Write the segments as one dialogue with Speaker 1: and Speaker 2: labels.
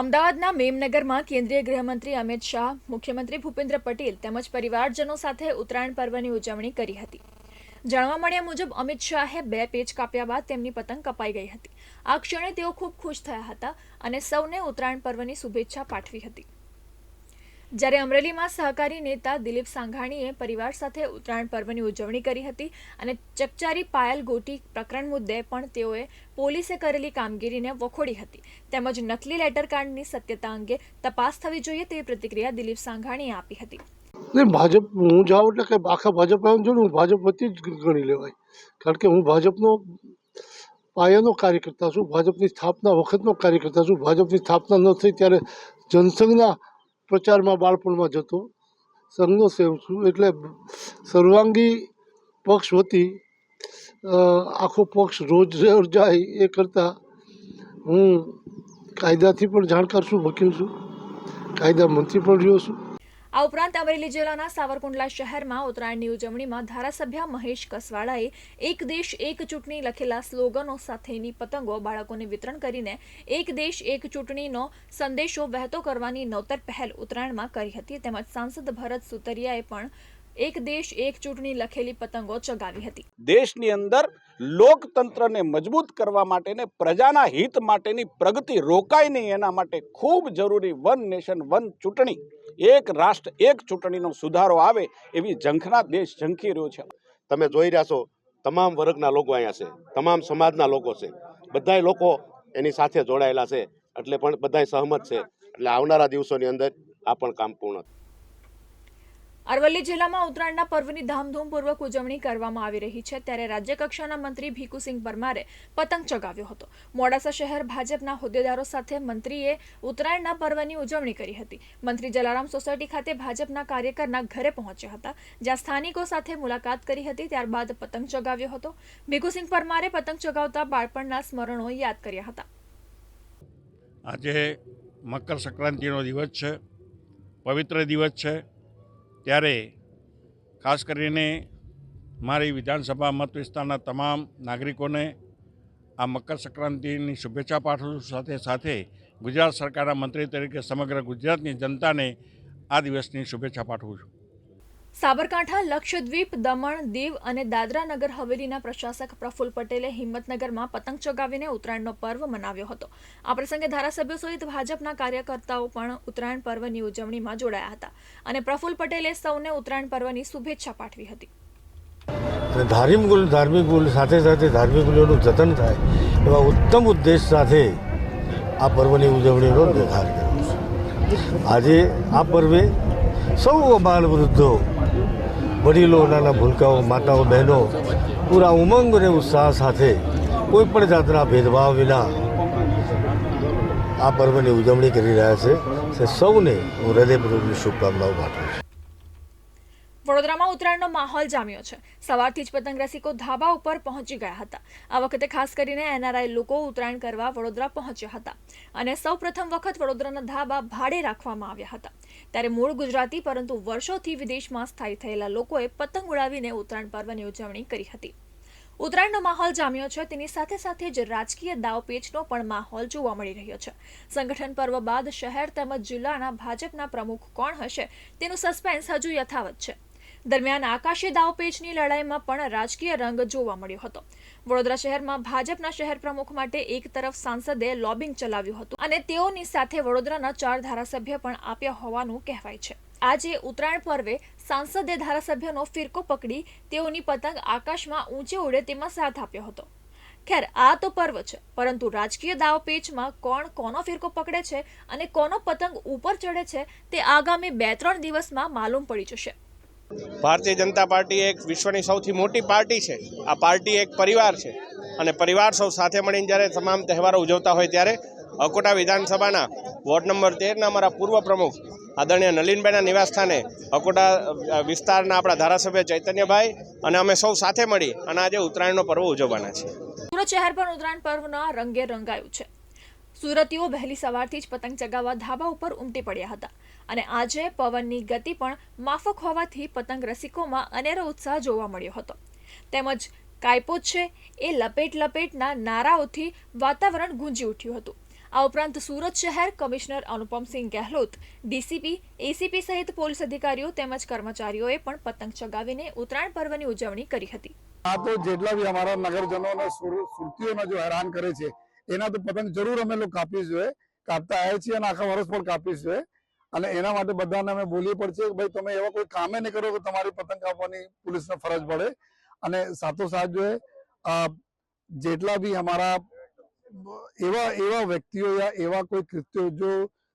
Speaker 1: અમદાવાદના મેમનગરમાં કેન્દ્રીય ગૃહમંત્રી અમિત શાહ, મુખ્યમંત્રી ભૂપેન્દ્ર પટેલ તેમજ પરિવારજનો સાથે ઉત્તરાયણ પર્વની ઉજવણી કરી હતી. જાણવા મળ્યા મુજબ અમિત શાહે બે પેચ કાપ્યા બાદ તેમની પતંગ કપાઈ ગઈ હતી. આ ક્ષણે તેઓ ખૂબ ખુશ થયા હતા અને સૌને ઉત્તરાયણ પર્વની શુભેચ્છા પાઠવી હતી. જ્યારે અમરેલીમાં સહકારી નેતા દિલીપ સાંઘાણીએ પરિવાર સાથે ઉત્તરાયણ પર્વની ઉજવણી કરી હતી અને ચકચારી પાયલ ગોટી પ્રકરણ મુદ્દે પણ તેઓએ પોલીસે કરેલી કામગીરીને વખોડી હતી. તેમજ નકલી લેટર કાર્ડની સત્યતા અંગે તપાસ થવી જોઈએ તેવી પ્રતિક્રિયા દિલીપ સાંઘાણીએ આપી હતી.
Speaker 2: ભાજપ, હું જાઉં એટલે કે આખા ભાજપ આવું હું ભાજપ વતી જ ગણી લેવાય. કારણ કે હું ભાજપનો પાયાનો કાર્યકર્તા છું, ભાજપની સ્થાપના વખતનો કાર્યકર્તા છું. ભાજપની સ્થાપના ન થઈ ત્યારે જનસંઘના પ્રચારમાં બાળપણમાં જતો સંઘનો સેવ છું. એટલે સર્વાંગી પક્ષ વતી આખો પક્ષ રોજ રોજ જાય એ કરતાં હું કાયદાથી પણ જાણકાર છું, વકીલ છું. કાયદા મંત્રી પણ રહ્યો છું.
Speaker 1: આ ઉપરાંત અમરેલી જિલ્લાના સાવરકુંડલા શહેરમાં ઉત્તરાયણની ઉજવણીમાં ધારાસભ્ય મહેશ કસવાળાએ એક દેશ એક ચૂંટણી લખેલા સ્લોગનો સાથેની પતંગો બાળકોને વિતરણ કરીને એક દેશ એક ચૂંટણીનો સંદેશો વહેતો કરવાની નવતર પહેલ ઉત્તરાયણમાં કરી હતી. તેમજ સાંસદ ભરત સુતરિયાએ પણ એક દેશ એક ચૂંટણી લખેલી પતંગો ચગાવી હતી.
Speaker 3: દેશની અંદર લોકતંત્રને મજબૂત કરવા માટે ને પ્રજાના હિત માટેની પ્રગતિ રોકાય નહીં એના માટે ખૂબ જરૂરી વન નેશન વન ચૂંટણી. એક રાષ્ટ્ર એક ચૂંટણીનો સુધારો આવે એવી ઝંખના દેશ ઝંખી રહ્યો છે.
Speaker 4: તમે જોઈ રહ્યા છો તમામ વર્ગના લોકો અહીંયા છે તમામ સમાજના લોકો છે. બધાય લોકો એની સાથે જોડાયેલા છે એટલે પણ બધાય સહમત છે. એટલે આવનારા દિવસોની અંદર આ પણ કામ પૂર્ણ
Speaker 1: અરવલ્લી જિલ્લામાં ઉત્તરાયણના પર્વની ધામધૂમપૂર્વક ઉજવણી કરવામાં આવી રહી છે ત્યારે રાજ્યકક્ષાના મંત્રી ભીખુસિંહ પરમારે પતંગ ચગાવ્યો હતો. મોડાસા શહેર ભાજપના હોદ્દેદારો સાથે મંત્રીએ ઉત્તરાયણના પર્વની ઉજવણી કરી હતી. મંત્રી જલારામ સોસાયટી ખાતે ભાજપના કાર્યકરના ઘરે પહોંચ્યા હતા, જ્યાં સ્થાનિકો સાથે મુલાકાત કરી હતી, ત્યારબાદ પતંગ ચગાવ્યો હતો. ભીખુસિંહ પરમારે પતંગ ચગાવતા બાળપણના સ્મરણો યાદ કર્યા હતા.
Speaker 5: આજે મકર સંક્રાંતિનો દિવસ છે, પવિત્ર દિવસ છે. ત્યારે ખાસ કરીને મારી વિધાનસભા મત વિસ્તારના તમામ નાગરિકોને આ મકર સંક્રાંતિની શુભેચ્છા પાઠવું સાથે સાથે ગુજરાત સરકારના મંત્રી તરીકે સમગ્ર ગુજરાતની જનતાને આ દિવસની શુભેચ્છા પાઠવું છું.
Speaker 1: સાબરકાંઠા, લક્ષદ્વીપ, દમણ, દીવ અને દાદરા નગર હવેલીના પ્રશાસક પ્રફુલ્લ પટેલે હિંમતનગરમાં પતંગ ચગાવીને ઉત્તરાયણનો પર્વ મનાવ્યો હતો. આ પ્રસંગે ધારાસભ્યો સહિત ભાજપના કાર્યકર્તાઓ પણ ઉત્તરાયણ પર્વની ઉજવણીમાં જોડાયા હતા અને પ્રફુલ્લ પટેલે સૌને ઉત્તરાયણ પર્વની શુભેચ્છા પાઠવી હતી.
Speaker 6: ધાર્મિક મૂલ્ય ધાર્મિક ગુલ સાથે સાથે ધાર્મિક મૂલ્યોનું જતન થાય એવા ઉત્તમ ઉદ્દેશ સાથે આ પર્વની ઉજવણીનો નિર્ધાર કર્યો આજે આ પર્વે સૌ બાળ વૃદ્ધો વડીલો, નાના ભૂલકાઓ, માતાઓ, બહેનો પૂરા ઉમંગ અને ઉત્સાહ સાથે કોઈપણ જાતના ભેદભાવ વિના આ પર્વની ઉજવણી કરી રહ્યા છે. સૌને હું હૃદયપૂર્વકની શુભકામનાઓ પાઠવું છું.
Speaker 1: વડોદરામાં ઉત્તરાયણનો માહોલ જામ્યો છે. સવારથી જ પતંગ રસિકો ધાબા ઉપર પહોંચી ગયા હતા. આ વખતે ખાસ કરીને એનઆરઆઈ લોકો ઉત્તરાયણ કરવા વડોદરા પહોંચ્યા હતા અને સૌ પ્રથમ વખત વડોદરાના ધાબા ભાડે રાખવામાં આવ્યા હતા. ત્યારે મૂળ ગુજરાતી પરંતુ વર્ષોથી વિદેશમાં સ્થાયી થયેલા લોકોએ પતંગ ઉડાવીને ઉત્તરાયણ પર્વની ઉજવણી કરી હતી. ઉત્તરાયણનો માહોલ જામ્યો છે. તેની સાથે સાથે જ રાજકીય દાવપેચનો પણ માહોલ જોવા મળી રહ્યો છે. સંગઠન પર્વ બાદ શહેર તેમજ જિલ્લાના ભાજપના પ્રમુખ કોણ હશે તેનું સસ્પેન્સ હજુ યથાવત છે. દરમિયાન આકાશી દાવપેચની લડાઈમાં પણ રાજકીય રંગ જોવા મળ્યો હતો. વડોદરા શહેરમાં ભાજપના શહેર પ્રમુખ માટે એક તરફ સાંસદે લોબિંગ ચલાવ્યું હતું અને તેઓની સાથે વડોદરાના ચાર ધારાસભ્ય પણ આપ્યા હોવાનું કહેવાય છે. આજે ઉત્તરાયણ પર્વે સાંસદે ધારાસભ્યનો ફિરકો પકડી તેઓની પતંગ આકાશમાં ઊંચે ઉડે તેમાં સાથ આપ્યો હતો. ખેર, આ તો પર્વ છે, પરંતુ રાજકીય દાવપેચમાં કોણ કોનો ફિરકો પકડે છે અને કોનો પતંગ ઉપર ચડે છે તે આગામી બે ત્રણ દિવસમાં માલુમ પડી જશે.
Speaker 7: ભારતીય જનતા પાર્ટી એક વિશ્વની સૌથી મોટી પાર્ટી છે. આ પાર્ટી એક પરિવાર છે અને પરિવાર સૌ સાથે મળીને જ્યારે તમામ તહેવારો ઉજવતા હોય ત્યારે અકોટા વિધાનસભાના વોર્ડ નંબર તેરના અમારા પૂર્વ પ્રમુખ આદરણીય નલિનભાઈના નિવાસસ્થાને અકોટા વિસ્તારના આપણા ધારાસભ્ય ચૈતન્યભાઈ અને અમે સૌ સાથે મળી અને આજે ઉત્તરાયણનો પર્વ ઉજવવાના છે
Speaker 1: સુરત શહેર પણ ઉત્તરાયણ પર્વના રંગે રંગાયું છે. સુરતીઓ વહેલી સવારથી જ પતંગ ચગાવવા ધાબા ઉપર ઉમટી પડ્યા હતા. અને આજે પવનની ગતિ પણ માફક હોવાથી પતંગ રસિકોમાં અનેરો ઉત્સાહ જોવા મળ્યો હતો. તેમજ કાયપો છે એ લપેટ લપેટના નારાઓથી વાતાવરણ ગુંજી ઉઠ્યું હતું. આ ઉપરાંત સુરત શહેર commissioner Anupam Singh Gehlot, DCP, ACP સહિત પોલીસ અધિકારીઓ તેમજ કર્મચારીઓએ પણ પતંગ ચગાવીને ઉત્તરાયણ પર્વની ઉજવણી કરી હતી.
Speaker 8: આ તો જેટલા બી અમારા નગરજનોને સુર- સુરતીઓને જો હેરાન કરે છે એના તો પતંગ જરૂર અમે લોકો કાપવી જોઈએ કાપતા આવ્યા છીએ અને આખા વર્ષ પણ કાપવી જોઈએ અને એના માટે બધાને અમે બોલીએ પડશે કે ભાઈ તમે એવા કોઈ કામે નહીં કરો કે તમારી પતંગ કાપવાની પોલીસને ફરજ પડે. અને સાથોસાથ જો જેટલા બી અમારા એવા એવા વ્યક્તિઓ યા એવા કોઈ કૃત્યો જો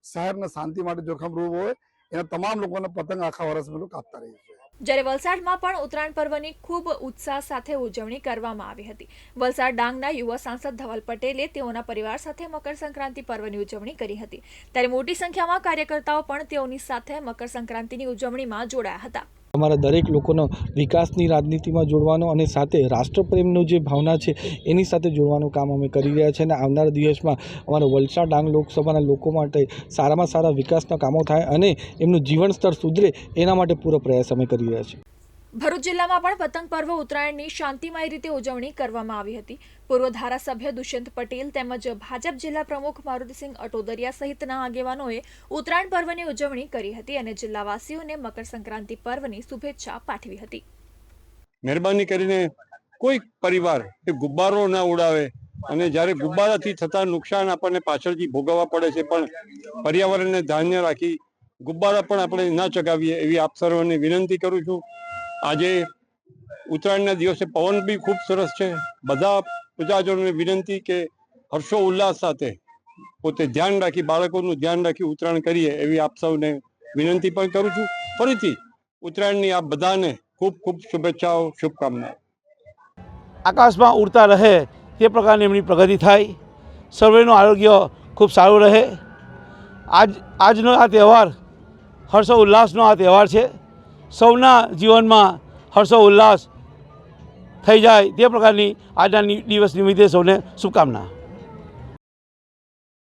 Speaker 8: શહેરને શાંતિ માટે જોખમરૂપ હોય, એના તમામ લોકોને પતંગ આખા વર્ષ અમે કાપતા રહીએ છીએ.
Speaker 1: જ્યારે વલસાડમાં પણ ઉત્તરાયણ પર્વની ખૂબ ઉત્સાહ સાથે ઉજવણી કરવામાં આવી હતી. વલસાડ ડાંગના યુવા સાંસદ ધવલ પટેલે તેઓના પરિવાર સાથે મકર સંક્રાંતિ પર્વની ઉજવણી કરી હતી. ત્યારે મોટી સંખ્યામાં કાર્યકર્તાઓ પણ તેઓની સાથે મકર સંક્રાંતિની ઉજવણીમાં જોડાયા હતા.
Speaker 9: અમારા દરેક લોકોનો વિકાસની રાજનીતિમાં જોડવાનો અને સાથે રાષ્ટ્રપ્રેમનો જે ભાવના છે, એની સાથે જોડવાનું કામ અમે કરી રહ્યા છીએ અને આવનારા દિવસમાં અમારા વલસાડ ડાંગ લોકસભાના લોકો માટે સારામાં સારા વિકાસના કામો થાય અને એમનું જીવન સ્તર સુધરે એના માટે પૂરો પ્રયાસ અમે કરી રહ્યા છીએ.
Speaker 1: ભરૂચ જિલ્લામાં પણ પતંગ પર્વ ઉત્તરાયણની શાંતિમય રીતે ઉજવણી કરવામાં આવી હતી. પૂર્વ ધારાસભ્ય દુષ્યંત પટેલ તેમજ ભાજપ જિલ્લા પ્રમુખ મારુતિસિંહ અટોદરિયા સહિતના આગેવાનોએ ઉત્તરાયણ પર્વની ઉજવણી કરી હતી અને જિલ્લાવાસીઓને મકર સંક્રાંતિ પર્વની શુભેચ્છા પાઠવી હતી.
Speaker 10: મહેરબાની કરીને કોઈ પરિવાર એ ગુબ્બારો ના ઉડાવે અને જ્યારે ગુબ્બારાથી થતા નુકસાન આપણને પાછળથી ભોગવવા પડે છે, પણ પર્યાવરણને ધ્યાને રાખી ગુબ્બારા પણ આપણે ના ચગાવીએ એવી આપ સર્વને વિનંતી કરું છું. આજે ઉત્તરાયણના દિવસે પવન બી ખૂબ સરસ છે. બધા પ્રજાજનોને વિનંતી કે હર્ષો ઉલ્લાસ સાથે પોતે ધ્યાન રાખી, બાળકોનું ધ્યાન રાખી ઉત્તરાયણ કરીએ એવી આપ સૌને વિનંતી પણ કરું છું. ફરીથી ઉત્તરાયણની આપ બધાને ખૂબ ખૂબ શુભેચ્છાઓ, શુભકામનાઓ.
Speaker 11: આકાશમાં ઉડતા રહે તે પ્રકારની એમની પ્રગતિ થાય. સર્વેનું આરોગ્ય ખૂબ સારું રહે. આજ, આજનો આ તહેવાર હર્ષો ઉલ્લાસનો આ તહેવાર છે. સૌના જીવનમાં હર્ષો ઉલ્લાસ થઈ જાય તે પ્રકારની આજના દિવસ નિમિત્તે સૌને શુભકામના.